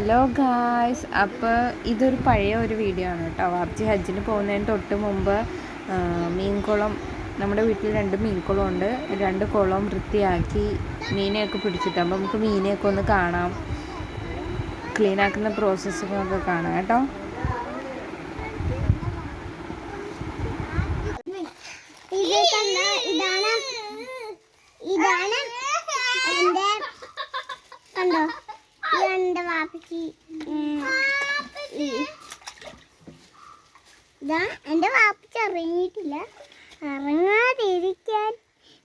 Hello guys അപ്പോൾ ഇതൊരു പഴയ ഒരു വീഡിയോ ആണ് കേട്ടോ. വാർജി ഹജ്ജിന് പോകുന്നതിന് തൊട്ട് മുമ്പ് മീൻകുളം നമ്മുടെ വീട്ടിൽ രണ്ട് മീൻകുളം ഉണ്ട്. രണ്ട് കുളം വൃത്തിയാക്കി മീനെയൊക്കെ പിടിച്ചിട്ട് അപ്പോൾ നമുക്ക് മീനെയൊക്കെ ഒന്ന് കാണാം. ക്ലീനാക്കുന്ന പ്രോസസ്സൊക്കെ കാണാം കേട്ടോ ഇത് കണ്ട ഇതാണ് ഇതാണ് എന്റെ കണ്ടോ ഇതാണ് എന്റെ വാപ്പച്ചി ഉം, ഈ- ഇതാ എന്റെ വാപ്പിച്ച് ഇറങ്ങിയിട്ടില്ല ഇറങ്ങാതിരിക്കാൻ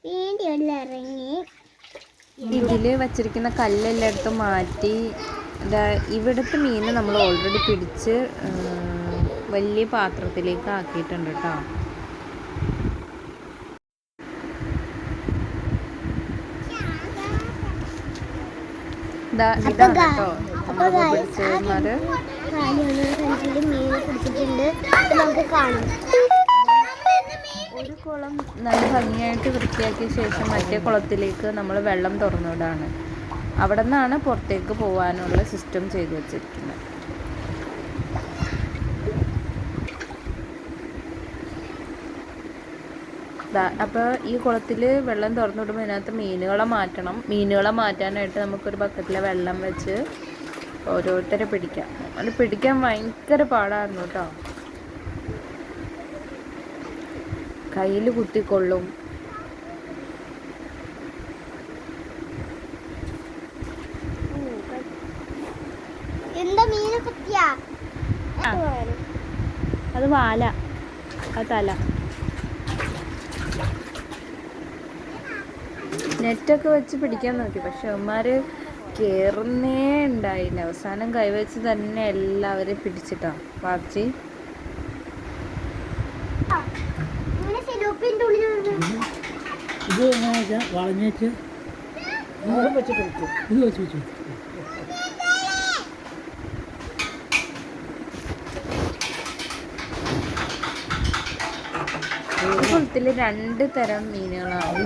വേണ്ടിയല്ല ഇറങ്ങി ഇതിൽ വച്ചിരിക്കുന്ന കല്ലെല്ലായിടത്തും മാറ്റി ഇതാ ഇവിടുത്തെ മീൻ നമ്മൾ ഓൾറെഡി പിടിച്ച് വലിയ പാത്രത്തിലേക്ക് ആക്കിയിട്ടുണ്ട് കേട്ടോ. ഇതാ ഇതാണ് കേട്ടോ. നമ്മൾ പിടിച്ചത് സഞ്ചിയിൽ മീൻ പിടിച്ചിട്ടുണ്ട്. നമുക്ക് കാണാം. ഒരു കുളം നല്ല ഭംഗിയായിട്ട് വൃത്തിയാക്കിയ ശേഷം മറ്റേ കുളത്തിലേക്ക് നമ്മൾ വെള്ളം തുറന്നുവിടാണ്. അവിടെ നിന്നാണ് പുറത്തേക്ക് പോകാനുള്ള സിസ്റ്റം ചെയ്തു വച്ചിരിക്കുന്നത്. അപ്പോൾ ഈ കുളത്തിൽ വെള്ളം തുറന്നു വിടുമ്പോൾ ഇതിനകത്ത് മീനുകളെ മാറ്റണം. മീനുകളെ മാറ്റാനായിട്ട് നമുക്കൊരു ബക്കറ്റിലെ വെള്ളം വെച്ച് ഓരോരുത്തരെ പിടിക്കാം. അത് പിടിക്കാൻ ഭയങ്കര പാടായിരുന്നു കേട്ടോ. കയ്യിൽ കുത്തിക്കൊള്ളും. അത് വാല അത് തല. നെറ്റൊക്കെ വെച്ച് പിടിക്കാൻ നോക്കി. പക്ഷെ അവന്മാർ കയറുന്നേ ഉണ്ടായില്ല. അവസാനം കൈവച്ച് തന്നെ എല്ലാവരെയും പിടിച്ചിട്ടാ പാർച്ചി നിന്ന് ഇത് എങ്ങനെയാ വളഞ്ഞേച്ച് ഇത് വെച്ച് വെച്ചു ഈ കുളത്തിൽ രണ്ട് തരം മീനുകളാണ്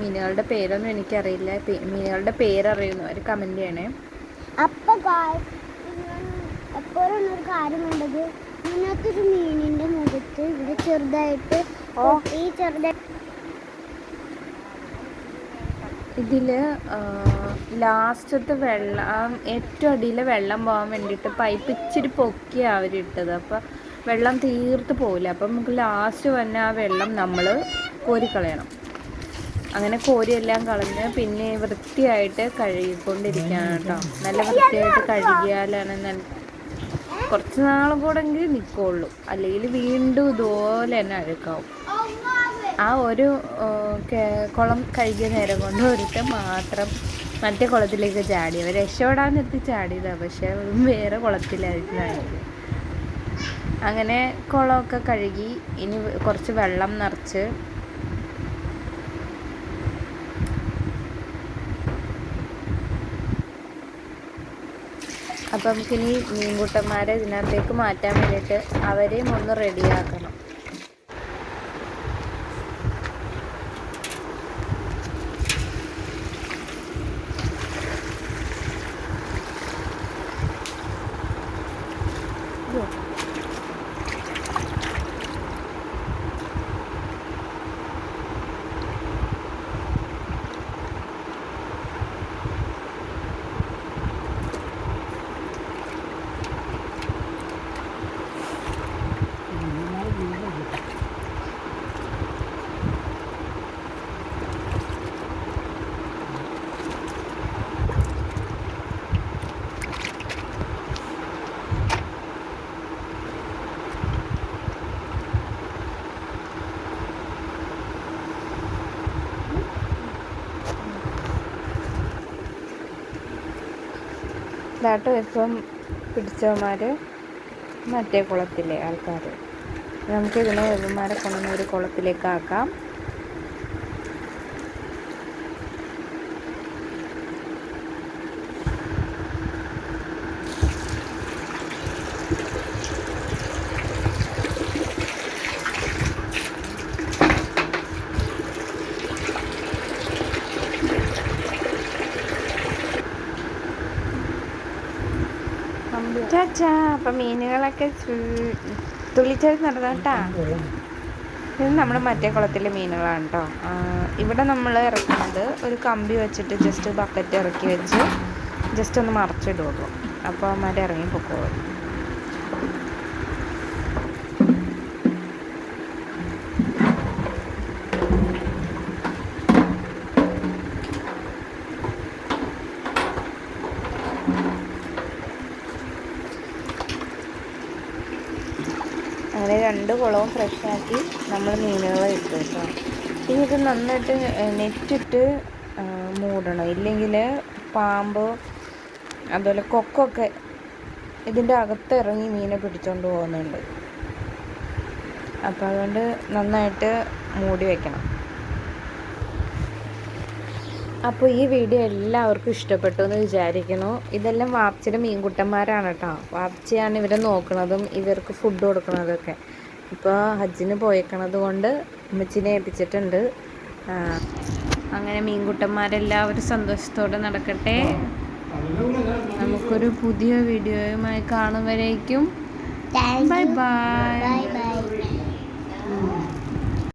മീനുകളുടെ പേരൊന്നും എനിക്കറിയില്ല. മീനുകളുടെ പേരറിയുന്നു. അവർ കമന്റ് ചെയ്യണേ. അപ്പൊ എപ്പോഴും ഒരു കാര്യം കണ്ടത് ഇതിനകത്ത് മീനിന്റെ മുഖത്ത് ഇവിടെ ചെറുതായിട്ട് ഈ ചെറുതായിട്ട് ഇതിൽ ലാസ്റ്റത്തെ വെള്ളം ഏറ്റവും അടിയിൽ വെള്ളം പോകാൻ വേണ്ടിയിട്ട് പൈപ്പ് ഇച്ചിരി പൊക്കിയാണ് അവരിട്ടത് അപ്പോൾ വെള്ളം തീർത്ത് പോകില്ല അപ്പം നമുക്ക് ലാസ്റ്റ് വന്ന ആ വെള്ളം നമ്മൾ കോരിക്കളയണം. അങ്ങനെ കോരിയെല്ലാം കളഞ്ഞ് പിന്നെ വൃത്തിയായിട്ട് കഴുകിക്കൊണ്ടിരിക്കുകയാണ് കേട്ടോ. നല്ല വൃത്തിയായിട്ട് കഴുകിയാലാണ് നല്ല കുറച്ച് നാളും കൂടെ നിൽക്കുള്ളൂ അല്ലെങ്കിൽ വീണ്ടും ഇതുപോലെ തന്നെ അഴുക്കാവും. ആ ഒരു കുളം കഴുകിയ നേരം കൊണ്ട് ഒരുത്തൻ മാത്രം മറ്റേ കുളത്തിലേക്ക് ചാടി. അവർ രക്ഷപ്പെടാൻ നിർത്തി ചാടിയതാണ് പക്ഷെ വേറെ കുളത്തിലായിരുന്നു അങ്ങനെ കുളമൊക്കെ കഴുകി ഇനി കുറച്ച് വെള്ളം നിറച്ച് അപ്പം നമുക്കിനി മീൻകുട്ടന്മാരെ ഇതിനകത്തേക്ക് മാറ്റാൻ വേണ്ടിയിട്ട് അവരെയും ഒന്ന് റെഡിയാക്കണം ഇതാട്ടോ ഇപ്പം പിടിച്ചവന്മാർ മറ്റേ കുളത്തിലെ ആൾക്കാർ നമുക്ക് ഇതിനെ കൊണ്ടുവന്ന് ഒരു കുളത്തിലേക്ക് ആക്കാം. ചാച്ചാ അപ്പൊ മീനുകളൊക്കെ ചു- നടന്നോട്ടാ? ഇത് നമ്മുടെ മറ്റേ കുളത്തിലെ മീനുകളാണ് കേട്ടോ ഇവിടെ നമ്മൾ ഇറക്കുന്നത് ഒരു കമ്പി വെച്ചിട്ട് ജസ്റ്റ് ബക്കറ്റ് ഇറക്കി വെച്ച് ജസ്റ്റ് ഒന്ന് മറച്ചിടുള്ളൂ. അപ്പോൾ അവന്മാർ ഇറങ്ങി പൊക്കോളും. അങ്ങനെ രണ്ട് കുളവും ഫ്രഷാക്കി നമ്മൾ മീനുകളെ ഇട്ടു കേട്ടോ. ഇനി ഇത് നന്നായിട്ട് നെറ്റിട്ട് മൂടണം. ഇല്ലെങ്കിൽ പാമ്പ് അതുപോലെ കൊക്കൊക്കെ ഇതിന്റെ അകത്ത് ഇറങ്ങി മീനെ പിടിച്ചുകൊണ്ട് പോകുന്നുണ്ട്. അപ്പോൾ അതുകൊണ്ട് നന്നായിട്ട് മൂടി വെക്കണം. അപ്പോൾ ഈ വീഡിയോ എല്ലാവർക്കും ഇഷ്ടപ്പെട്ടു എന്ന് വിചാരിക്കുന്നു. ഇതെല്ലാം വാപ്ചിയുടെ മീൻകുട്ടന്മാരാണ് കേട്ടോ. വാപ്ചിയാണ് ഇവരെ നോക്കണതും ഇവർക്ക് ഫുഡ് കൊടുക്കുന്നതൊക്കെ ഇപ്പോൾ ഹജ്ജിന് പോയേക്കണത് കൊണ്ട് അമ്മച്ചിനെ ഏൽപ്പിച്ചിട്ടുണ്ട്. അങ്ങനെ മീൻകുട്ടന്മാരെല്ലാവരും സന്തോഷത്തോടെ നടക്കട്ടെ. നമുക്കൊരു പുതിയ വീഡിയോയുമായി കാണുമ്പോഴേക്കും വരേക്കും. Thank bye bye bye bye